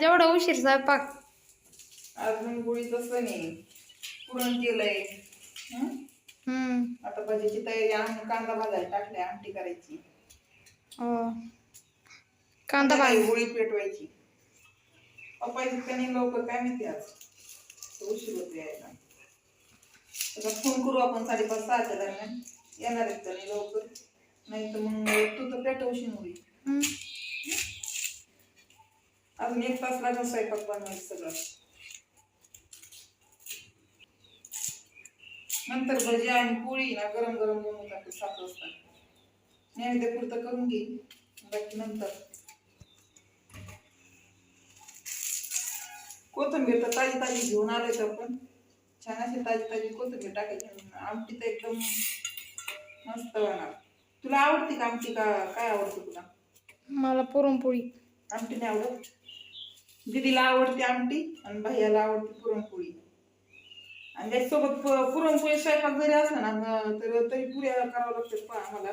जेवढा उशीर स्वयंपाक. अजून गोळी तसं नाही. पुरण केलंय. हं? हम्म. आता भाजीची तयारी आम- कांदा भाजायला टाकलाय आमटी करायची. हो. कांदा नाही, भाज गोळी पेटवायची. पप्पाची कणी लवकर काय माहिती आज. तो उशीर होतो यायला. आता फोन करू आपण साडेपाच सहाच्या दरम्यान. येणार आहेत कणी लवकर? नाही तर मग तू तर पेटवशील होईल हम्म. अजून एक तास लागेल स्वयंपाक बनवायचं सगळं नंतर भजी आणि पोळी ना गरम गरम बनवून टाकते सात वाजता नैवेद्य पुरतं करून घेईन बाकी नंतर कोथिंबीर तर ताजी ताजी घेऊन आलोय तर आपण छान अशी ताजी ताजी कोथिंबीर टाकायची आमटी तर एकदम मस्त होणार तुला आवडते का आमटी का काय आवडतं तुला मला पुरणपोळी आमटी नाही आवडत दीदीला आवडते आमटी आणि भैयाला आवडते पुरणपोळी. आणि त्याच्यासोबत प- पुरणपोळी स्वयंपाक जरी असला ना तर तरी पुऱ्या करावं लागतात पहा आम्हाला.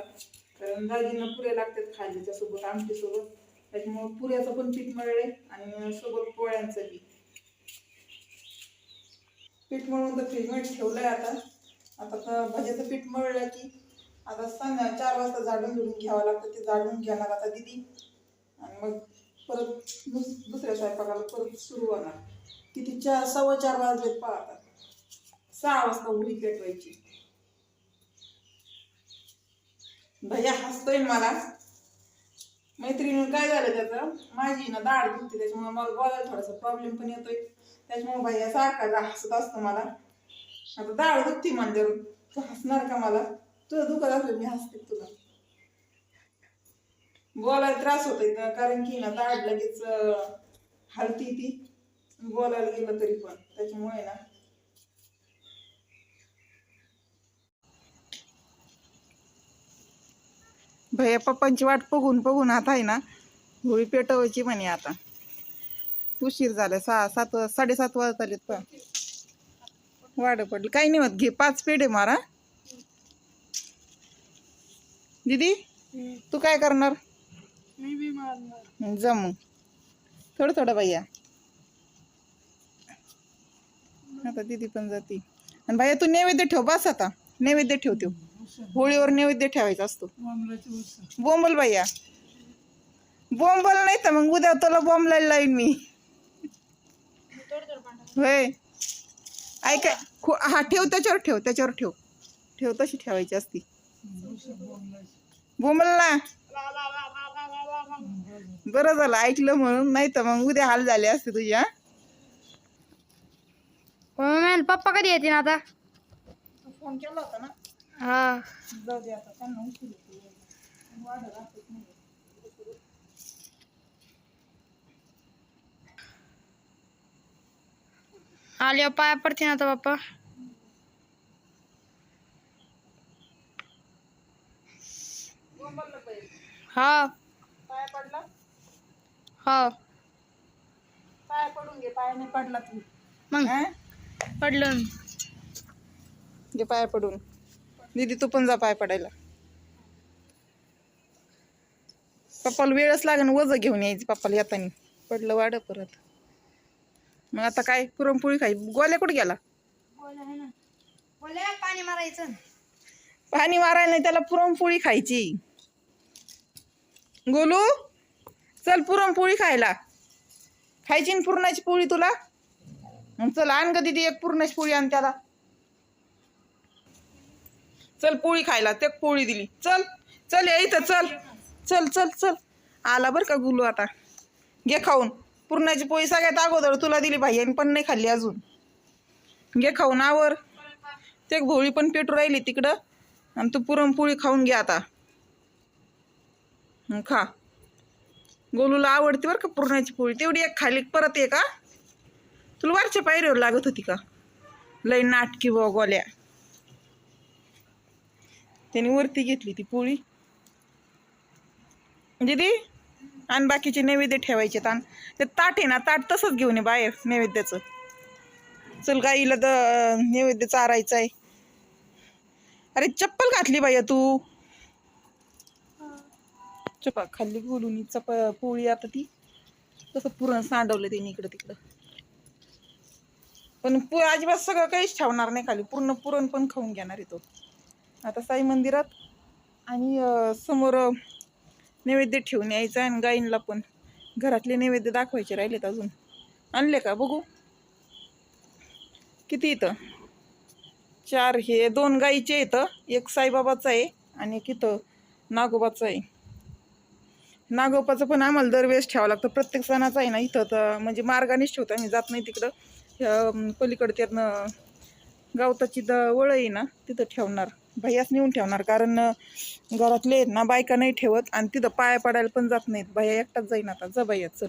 कारण दाजींना पुऱ्या लागतात खायला सोबत आमटी सोबत त्याच्यामुळे पुऱ्याचं पण पीठ मळले आणि सोबत पोळ्यांचं बी. पीठ मळून तर फ्रीजमध्ये ठेवलंय आता. आता तर भज्याचं पीठ मळलं की आता संध्या चार वाजता झाडून झुडून घ्यावं लागतं ते झाडून घेणार आता दिदी. आणि मग परत दुस- दुसऱ्या स्वयंपाकाला परत सुरू होणार. किती चार सव्वा चार वाजलेत पळतात सहा वाजता उडी पेटवायची भैया हसतोय मला. मैत्रिणी काय झालं त्याचं? माझी ना दाढ दुखते त्याच्यामुळे मला बोलायला थोडासा प्रॉब्लेम पण येतोय. त्याच्यामुळे भैया सारखा हसत असतो मला. आता दाढ दुखती म्हणजे तू हसणार का मला? तुझं दुखत असलं मी हसते तुला. बोलायला त्रास होतो का- कारण की ना दाढ लगेच हलती ती. बोलायला गेलं तरी पण. त्याच्यामुळे ना. भैया पप्पांची वाट बघून बघून आता आहे ना होळी पेटवायची म्हणे आता. उशीर झाला सहा सात साडेसात वाजत आलेत पण. वाढ पडली. काही नाही होत घे. पाच पेढे मारा. दीदी तू काय करणार? मी बी मारणार. जा मग. थोडं थोडं भैया. आता दीदी पण जाती. आणि भैया तू नैवेद्य ठेव बस आता. नैवेद्य ठेव ठेव होळीवर नैवेद्य ठेवायचा असतो. बोंबल भैया. बोंबल नाही तर मग उद्या तुला बोंबलायला लावीन मी. होय. ऐका खो- हा ठेव त्याच्यावर ठेव त्याच्यावर ठेव. ठेव तशी ठेवायची असती. बोंबल ना. बरं झालं ऐकलं म्हणून. नाही तर मग उद्या हाल झाले असते तुझ्या मम्मी पप्पा कधी येतील आता? फ़ोन केला होता ना. हा. जाऊ दे आता त्यांना उशीर होतो. वाढत असत नाही. आल्यावर पाया पडतील आता पप्पा. हा. पाया पडला? हो. पाया पडून घे पाया नाही पडला तू. मग? पडलं. घे पाया पडून. दीदी तू पण जा पाय पडायला. पप्पाला वेळच लागेल वज घेऊन यायची पप्पाला येताना. पडलं वाढ परत. मग आता काय पुरणपोळी खाई. गोल्या कुठे गेला? पाणी मारायचं. पाणी मारायला नाही त्याला पुरणपोळी खायची. गोलू चल पुरणपोळी खायला. खायची पुरणाची पोळी तुला? चल आण ग दीदी एक पुरणाची पोळी आण त्याला. चल पोळी खायला ते पोळी दिली. चल चल या इथं चल. चल चल चल. आला बरं का गुलू आता. घे खाऊन. पुरणाची पोळी सगळ्यात अगोदर तुला दिली भाई पण नाही खाल्ली अजून. घे खाऊन आवर. ते भोळी पण पेटू राहिली तिकडं. आणि तू पुरणपोळी खाऊन घे आता. खा. गोलूला आवडते बरं का पुरणाची पोळी. तेवढी एक खाली परत ये का तुला वरच्या पायरीवर लागत होती का? लय नाटकी व गोल्या. त्याने वरती घेतली ती पोळी. म्हणजे दीदी आणि बाकीचे नैवेद्य ठेवायचे ताण ते ताट आहे ना ताट तसंच घेऊन ये बाहेर नैवेद्याचं. चल गाईला द नैवेद्य चारायचं आहे अरे चप्पल घातली बाया तू. चपा खाल्ली बोलून चप पोळी आता ती. कसं पुरण सांडवलं त्यांनी इकडं तिकडं. पण पु अजिबात सगळं काहीच ठेवणार नाही खाली. पूर्ण पुरण पण खाऊन घेणार आहे तो. आता साई मंदिरात आणि समोर नैवेद्य ठेवून यायचं आणि गाईंना पण घरातले नैवेद्य दाखवायचे राहिलेत अजून. आणले का? बघू. किती इथं? चार हे दोन गाईचे इथं. एक साईबाबाचं आहे आणि एक इथं नागोबाचं आहे. नागोपाचं पण आम्हाला दरवेळेस ठेवावं लागतं. प्रत्येक सणाचं आहे ना इथं तर म्हणजे मार्गानेच ठेवतो आम्ही. जात नाही तिकडं. ह्या पलीकडे त्यातनं गावताची द वळ आहे ना तिथं ठेवणार. भैयाच नेऊन ठेवणार. कारण घरातले आहेत ना बायका नाही ठेवत. आणि तिथं पाया पडायला पण जात नाहीत. भैया एकटाच जाईन आता. जा भैया चल.